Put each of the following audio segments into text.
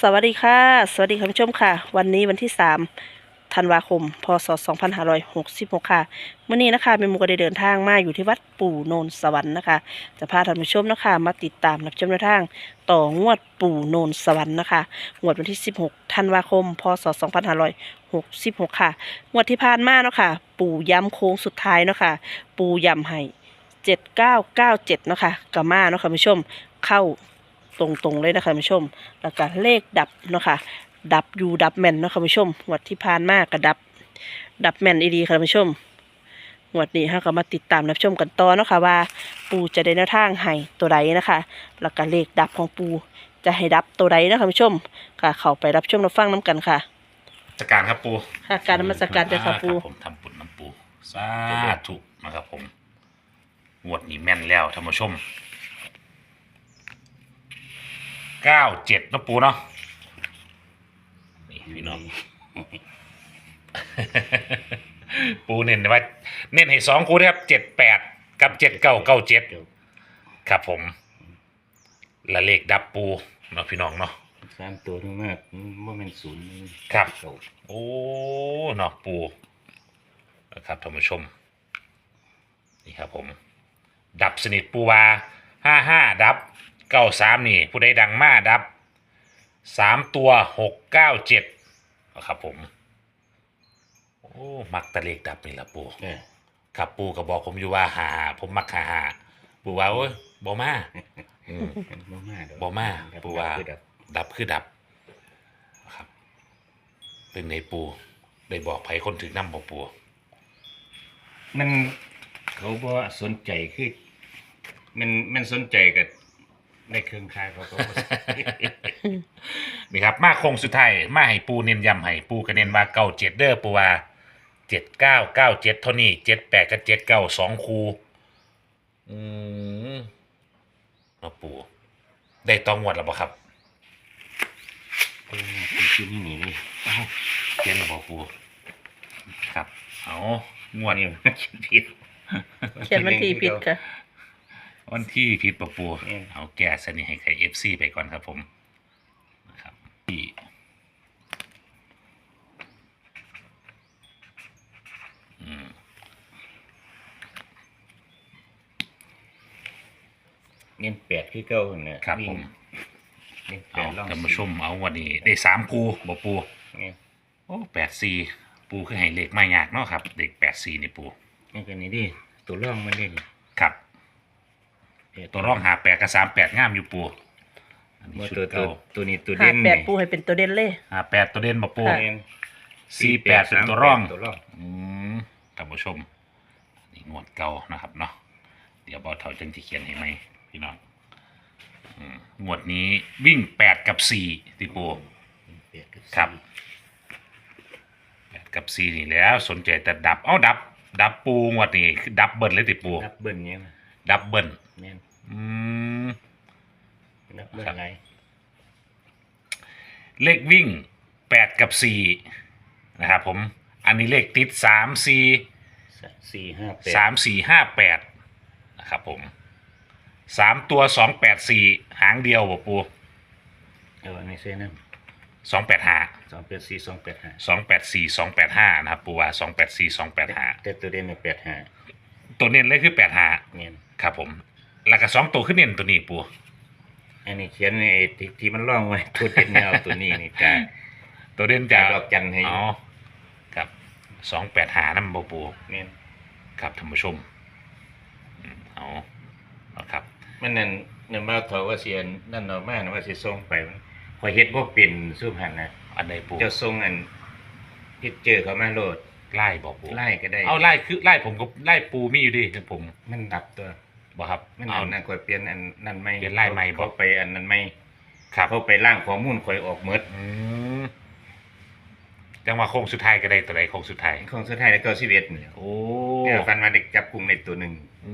สวัสดีค่ะ สวัสดีคุณผู้ชมค่ะ วันนี้วันที่3ธันวาคม พศ 2566 ค่ะเมื่อนี้นะคะเมหมูก็ได้เดินทางมาอยู่ที่วัดปู่โนนสวรรค์นะคะ จะพาท่านผู้ชมนะคะ มาติดตามรับชมแนทาง ต่องวดปู่โนนสวรรค์นะคะงวดวันที่ 16 ธันวาคม พศ 2566 ค่ะงวดที่ผ่านมาเนาะค่ะ ปู่ย้ำโค้งสุดท้ายเนาะค่ะ ปู่ย้ำให้7997เนาะค่ะกามาเนาะค่ะคุณผู้ชมเข้า ตรงๆเลยนะคะคุณผู้ชม แล้วก็เลขดับเนาะค่ะดับอยู่ดับแม่นเนาะค่ะคุณผู้ชมงวดที่ผ่านมาก็ดับ ดับแม่นอีดีค่ะคุณผู้ชมงวดนี้เราก็มาติดตามรับชมกันต่อเนาะค่ะว่า ปูจะได้แนวทางให้ตัวใดนะคะแล้วก็เลขดับของปูจะให้ดับตัวใดนะคะคุณผู้ชมก็เข้าไปรับชมรับฟังน้กันค่ะสการครับปูค่ะการนมัสการเจ้าค่ะปูรับผมทำบุญน้ำปูสาธุนะครับผมงวดนี้แม่นแล้วท่านผู้ชม เก้าเจ็ดนะปูเนาะนี่พี่น้อง ปูเน้นไว้เน้นให้สองคูนะครับเจ็ดแปดกับเจ็ดเก้าเก้าเจ็ดครับผมและเลขดับปูเนาะพี่น้องเนาะสามตัวทั้งมากว่ามันศูนย์ครับเก่าโอ้เนาะปูนะครับท่านผู้ชม นี่ครับผม ดับสนิทปูวาห้าห้าดับ เก้าสามนี่ ผู้ใดดังมาดับสามตัวหกเก้าเจ็ดครับผม โอ้ มักแตะเลขดับนี่ละปูเออครับปูก็บอกผมอยู่ว่าหาผมมักหาหาปูว่าโอ้ยบอมาอืม บ่มาดอกบ่มาปู่ว่า คือดับดับคือดับครับ เป็นในปูได้บอกไผคนถึงน้ำบ่ปูมันเขาบ่สนใจคือ มันมันสนใจกับ ในเครื่องคายเขาก็บ่นี่ครับมาโคงสุดท้ายมาให้ปูเน้นย้ำให้ปูก็เน้นว่าเก้าเจ็ดเด้อปูว่าเจ็ดเก้าเก้าเจ็ดเท่านี้เจ็ดแปดกับเจ็ดเก้าสองคูอืมเนาะปูได้ตองวดแล้วบ่ครับเออเป็นชื่อนี่นี่นี่เอ้าเขียนแล้วบ่ปูครับเอางวดนี่มันคิดผิด เขียนวันที่ผิดค่ะ วันที่ผิดปะปูเออ เอาแก้สนิทให้ใครเอฟซีไปก่อนครับผมนะครับที่เงินแปดคือเก่าเนี่ยครับวิ่ผงมเงินแปเอาดลองท่านผู้ชมเอาวันนี้ได้สามคูบ่ปู เนี่ยโอ้แปดสี่ปูคือให้เลขไม่ยากเนาะครับ เด็กแปดสี่นี่ปูนี่ก็นี่ดิตัวร่องมันนี่ครั บแปดตัวร่องหาแปดกับสามแปดงามอยู่ปูอันนี้ว่าชุดตัวตัวเก่าตัวนี้ตัวหาเด่นแปดนี่ปูให้เป็นตัวเด่นเลย หาแปดตัวเด่นบ่ปู ค่ะเด่นสี่แปดเป็นตัวร่อง ตัวร่องอืมท่านผู้ชมนี่งวดเก่านะครับเนาะเดี๋ยวบอเท่าจังที่เขียนให้ไหมพี่น้องอืมงวดนี้วิ่งแปดกับสี่ติปู แปดกับสี่ครับแปดกับสี่นี่แล้ว สนใจแต่ดับ เอ้าดับ ดับปูงวดนี้คือดับเบิลเลยติปู ดับเบิ้ลเนี่ยนะ ดับเบิลแม่นอืมดับเบิ้ลครับอะไรเลขวิ่งแปดกับสี่นะครับผม อันนี้เลขติดสามสี่สี่ห้าแปดสามสี่ห้าแปดนะครับผมสามตัวสองแปดสี่หางเดียวบ่ปูเออในเส้นนั้นสองแปดห้าสองแปดสี่สองแปดห้าสองแปดสี่สองแปดห้านะครับปูว่าสองแปดสี่สองแปดห้าแต่ตัวเด่นในแปดห้าตัวเน้นเลยคือแปดห้าเนี่ย ครับผม แล้วก็สองตัวขึ้นเน้นตัวนี้ปูอันนี้เขียนในไอ้ที่ที่มันร่องไว้ตัวเด่นแนวตัวนี้นี่จ้าตัวเด่นจาจะดอกจันให้อ๋อครับสองแปดห้านั่นบ่ปูเนี่ยครับท่านผู้ชมอืมเอาเอาครับ มันนั่นนั่นมาเถาว่าเสียนนั่นเนาะมานะว่าสิส่งไปขอยเฮ็ดบ่เป็นสู้หันนะอันใดปูเจ้าส่งอันพิเจอเขามาโหลด ไล่บ่ปูไล่ก็ได้เอาไล่คือไล่ผมก็ไล่ปูมีอยู่ดิผม มันดับตัวบ่ครับมันเอานั่นนะข่อยเปลี่ยนอันนั่นไม่เปลี่ยนไล่ใหม่บ่ เขาไปอันนั้นไม่ครับเขาไปล่างข้อมูลข่อยออกหมดอืมจังหวะโค้งสุดท้ายก็ได้ตัวใดโค้งสุดท้ายของสุดท้ายแล้วก็11นี่โอ้เนี่ยฟันมาเด็กจับกลุ่มในตัวหนึ่งอื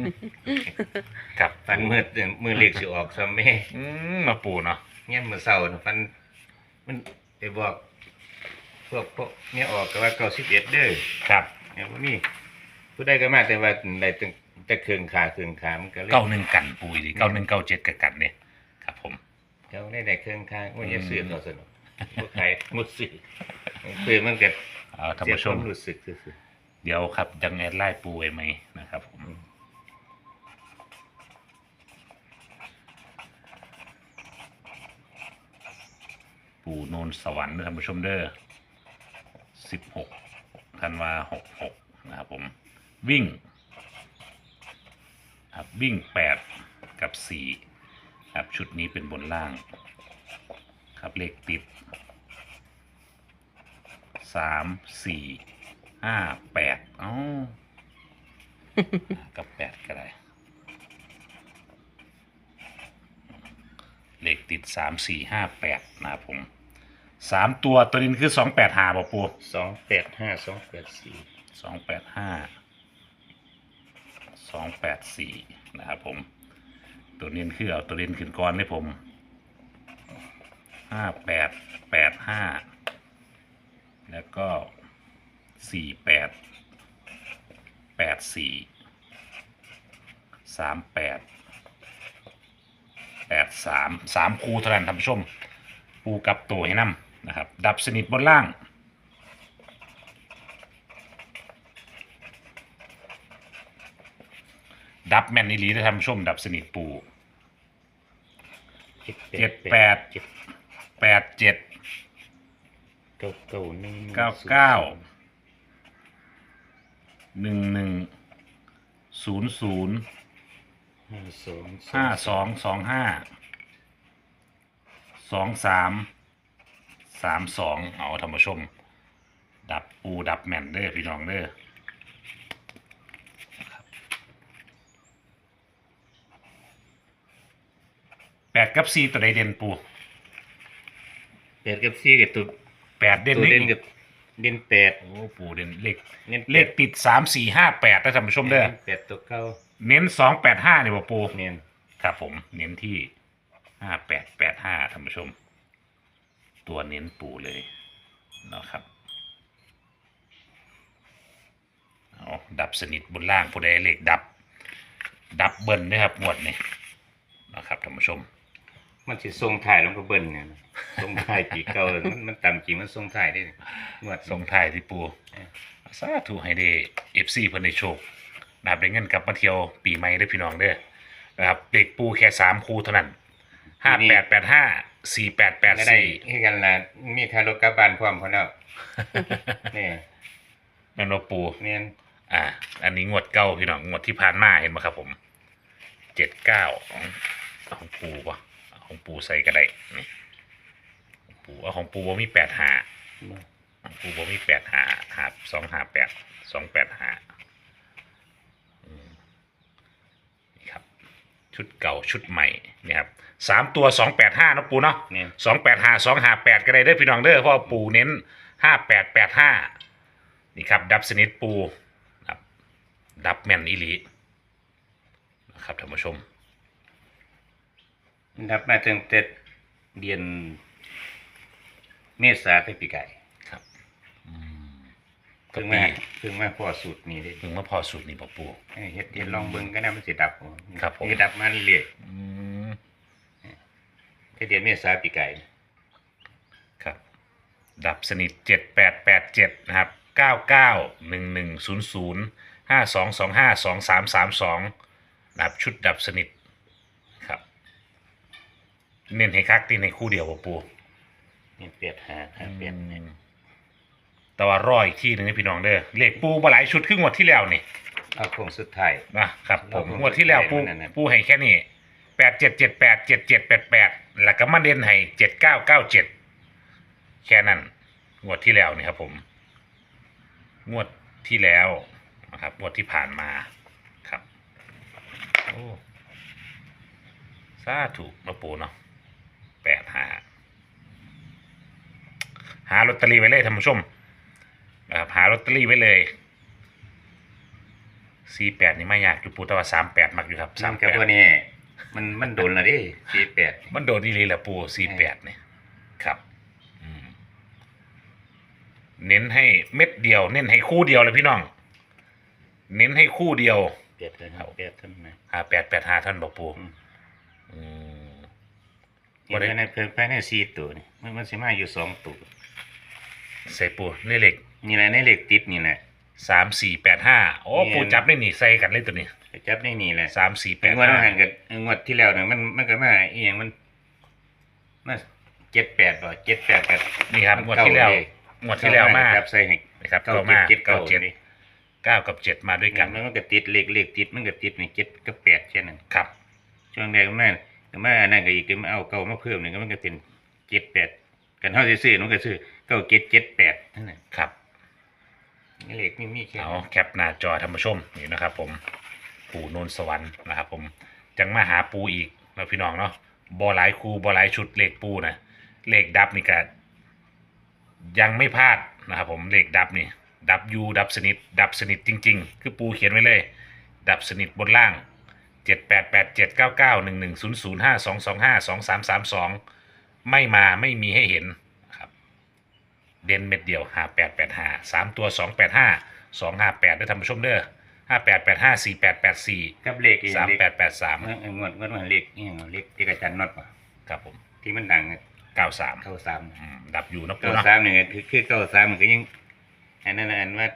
มครับฟันมือมือเล็กสิออกซะแม่อืมมาปูเนาะ เงี้ยมือเศร้าน่ะฟัน มันไปบอก พวกพวกเนี่ยออกก็ว่าเก้าสิบเอ็ดเด้อครับเนี่ยว่ามีผู้ได้ก็มากแต่ว่าได้ตั้งแต่เครื่องขาเครื่องขามันก็เลยเก้าหนึ่งกันปูอีกเก้าหนึ่งเก้าเจ็ดกับกันเนี่ยครับผมก็เขาได้ได้เครื่องค้างว่าจะซื้อต่อสนุกพวกใครมุดซื้อซื้อมันเกิดเอาท่านเสียผู้คชวามมรู้สึกซื่อเดี๋ยวครับยังแอดไล่ปูไว้ไหมนะครับผมปูโนนสวรรค์นะท่านผู้ชมเด้อ สิบหกธันวาหกหกนะครับผมวิ่งครับวิ่งแปดกับสี่ครับชุดนี้เป็นบนล่าง ครับเลขติดสามสี่ห้าแปดเอ้ากับแปดก็ได้เลขติดสามสี่ห้าแปดนะครับผม สามตัวตัวนี้คือสองแปดหาบอกปูๆสองแปดห้าสองแปดสี่สองแปดห้าสองแปดสี่นะครับผม ตัวนี้คือเอาตัวเรียนขึ้นก่อนให้ผมห้าแปดแปดห้าแล้วก็สี่แปดแปดสี่สามแปดแปดสามสามคูเท่านั้นท่านผู้ชมปูกับตัวให้นำ นะครับ ดับสนิทบนล่าง ดับแมนนิลีได้ท่านผู้ชมดับสนิทปูเจ็ดแปดเจ็ดแปดเจ็ดเก้าเก้าหนึ่งเก้าเก้าหนึ่งหนึ่งศูนย์ศูนย์ห้าสองห้าสองสองห้าสองสาม สามสองเอาท่านผู้ชม ดับปูดับแมนเด้อพี่น้องเด้อนะครับแปดกับสี่ตัวใดเด่นปูแปดกับสี่กับตัวแปดเด่นตัวนี่เด่นกับเด่นแปดโอ้ปูเด่นเลขเน้นแปดเลขติดสามสี่ห้าแปดนะท่านผู้ชมเด้อแปดตัวเก้าเน้นสองแปดห้าเนี่ยปูเนี่ยครับผม เน้นที่ห้าแปดแปดห้าท่านผู้ชม ตัวเน้นปูเลยเนาะครับเอาดับสนิทบนล่างผู้ใดเลขดับ ดับเบิ้ลด้วยครับงวดนี้นะครับท่านผู้ชม มันสิทรงถ่ายลงก็เบิ้ลเนี่ยนะทรงถ่ายปีเก่ามันมันต่ำจริงมันทรงถ่ายได้งวดส่งท้ายที่ปูเออสาธุให้ได้เอฟซีเพิ่นได้โชคนะครับได้เงินกลับมาเที่ยวปีใหม่ได้อพี่น้องเด้อนะครับเด็กปูแค่สามคู่เท่านั้นห้าแปดแปดห้า สี่แปดแปดไม่ได้สี่ให้กันละมีค่ารถกลับบ้านพร้อมเขาเนาะนี่นั่นว่าปูเนี่ยอ่า อันนี้งวดเก้าพี่น้องงวดที่ผ่านมาเห็นไหมครับผมเจ็ดเก้าของของปูปะของปูใส่ก็ได้นี่ของปูเอาของปูบ่มีแปดหาของปูบ่มีแปดหาหาสองหาแปดสองแปดหาอืมนี่ครับ ชุดเก่าชุดใหม่เนี่ยครับสามตัวสองแปดห้านะปูเนาะเนี่ยสองแปดห้าสองห้าแปดก็ได้เด้อพี่น้องเด้อเพราะว่าปูเน้นห้าแปดแปดห้านี่ครับ ดับสนิทปูครับดับแม่นอีหลีนะครับท่านผู้ชม นับมาตั้งแต่เดือนเมษาไปปีไก่ครับอืม เพิ่งปีมาเพิ่งมาพอสูตรนี้ได้เพิ่งมาพอสูตรนี่ปะปูให้เฮ็ดเฮ็ดลองเบิ่งก็ได้มันสิดับครับผม สิดับมาเรื่อยอืมๆแต่เดือนเมษาปีไก่ครับ ดับสนิทเจ็ดแปดแปดเจ็ดนะครับเก้าเก้าหนึ่งหนึ่งศูนย์ศูนย์ห้าสองสองห้าสองสามสามสองนะครับชุดดับสนิทครับ เน้นให้คักตีในคู่เดียวปะปู นี่เปลียดหาหาเปลียดเนี่ย แต่ว่ารออีกที่หนึ่งให้พี่น้องเด้อเลขปูมาหลายชุดครึ่งวดที่แล้วนี่เอาโค้งสุดท้าย นะครับผมเราคงงวดที่แล้วปูนั่นน่ะ ปูให้แค่นี้แปดเจ็ดเจ็ดแปดเจ็ดเจ็ดแปดแปดแล้วก็มาเด่นให้เจ็ดเก้าเก้าเจ็ดแค่นั้นงวดที่แล้วนี่ครับผมงวดที่แล้วนะครับงวดที่ผ่านมาครับโอ้สาธุมาปูเนาะแปดหาหาลอตเตอรี่ไว้เลยท่านผู้ชมนะครับหา ลอตเตอรี่ไว้เลยสี่แปดนี่ไม่ยากอยู่ปูแต่ว่าสามแปดมักอยู่ครับสาสามมแปกับดพวกนี้มันมันโดนและเดิสี่แปดมันโดนดีเลยแหละปูสี่แปดเนี่ยครับอืมเน้นให้เม็ดเดียว เน้นให้คู่เดียวเลยพี่น้อง เน้นให้คู่เดียวเปลียดเลยครับเปลียดท่านนะหาแปดแปดหาท่านบอกปูอืมอืมบ่ได้ภายในเพิ่มภายในสี่ตัวนี่มันมันสิมาอยู่สองตัวใส่ปูในเหล็ก นี่แหละในเลขติดนี่แหละ สามสี่แปดห้าโอ้เนี่ยปูจับได้นี่ใส่กันเลยตัวนี้จับในนี่แหละสามสี่แปแต่ดงวดห้าห่างกับงวดที่แล้วเนี่ยมันมันก็มาอีหยังมันมาเจ็ดแปดบ่เจ็ดแปดกับนี่ครับงวดที่แล้วงวดที่แล้วมาจับใส่ให้ นะครับเก้าเก้ามาเจ็ดเก้าเก้าเจ็ดนี่เก้ากับเจ็ดมาด้วยกันมันก็ติดเลขเลขติดมันก็ติดนี่เจ็ดกับแปดแค่นั้นครับช่วงแรกมันมาก็มาอันนั่นก็อีกก็มาเอาเก้ามาเพิ่มนี่ก็มันก็เป็นเจ็ดแปดกันเท่าซื้อๆมันก็ซื้อเก้าเจ็ดเจ็ดแปดนั่นแหละครับ เลขนี่มีแค่เอาแคปหน้าจอท่านผู้ชมนี่นะครับ ผมปู่นนสวรรค์นะครับ ผมจังมาหาปูอีกแล้วพี่น้องเนาะบอหลายคูบอหลายชุดเลขปูนะเลขดับนี่ก็ยังไม่พลาดนะครับผมเลขดับนี่ดับยูดับสนิท ดับสนิทจริง ๆ คือปูเขียนไว้เลย ดับสนิทบนล่างเจ็ดแปดแปดเจ็ดเก้าเก้าหนึ่งหนึ่งศูนย์ศูนย์ห้าสองสองห้าสองสามสามสองไม่มาไม่มีให้เห็น เด่นเม็ดเดียวห้าแปดแปดห้าสามตัวสองแปดห้าสองห้าแปดได้ทำผู้ชมเด้อห้าแปดแปดห้าสี่แปดแปดสี่กับเลขอีกสามเลขแปดแปดสามเอองวดงวดมันเลขนี่หยังเลขที่กระจันน็อตป่ะครับผมที่มันดังเก้าสามเก้าสามดับอยู่นะปูเก้าเนาะสามนี่ก็คือคือเก้าสามมันก็ยังอันนั้นนะอันว่า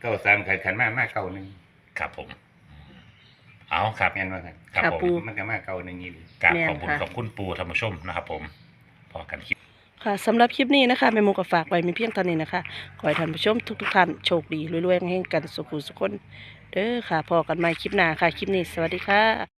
เก้าสามขันขันมากมากเก้าหนึ่งครับผม เอาครับแม่นว่ากันครับค่ะผมปูมันก็มากเก้าหนึ่งนี่ดีกราบแม่นขอบคุณค่ะ ขอบคุณปูท่านผู้ชมนะครับผมพอกันคลิป ค่ะสำหรับคลิปนี้นะคะแม่มูก็ฝากไว้มีเพียงเท่านี้นะคะ ขอให้ท่านผู้ชมทุกๆท่านโชคดีรวยๆเฮงกันสุขุสุขคน เด้อค่ะพอกันใหม่คลิปหน้าค่ะ คลิปนี้สวัสดีค่ะ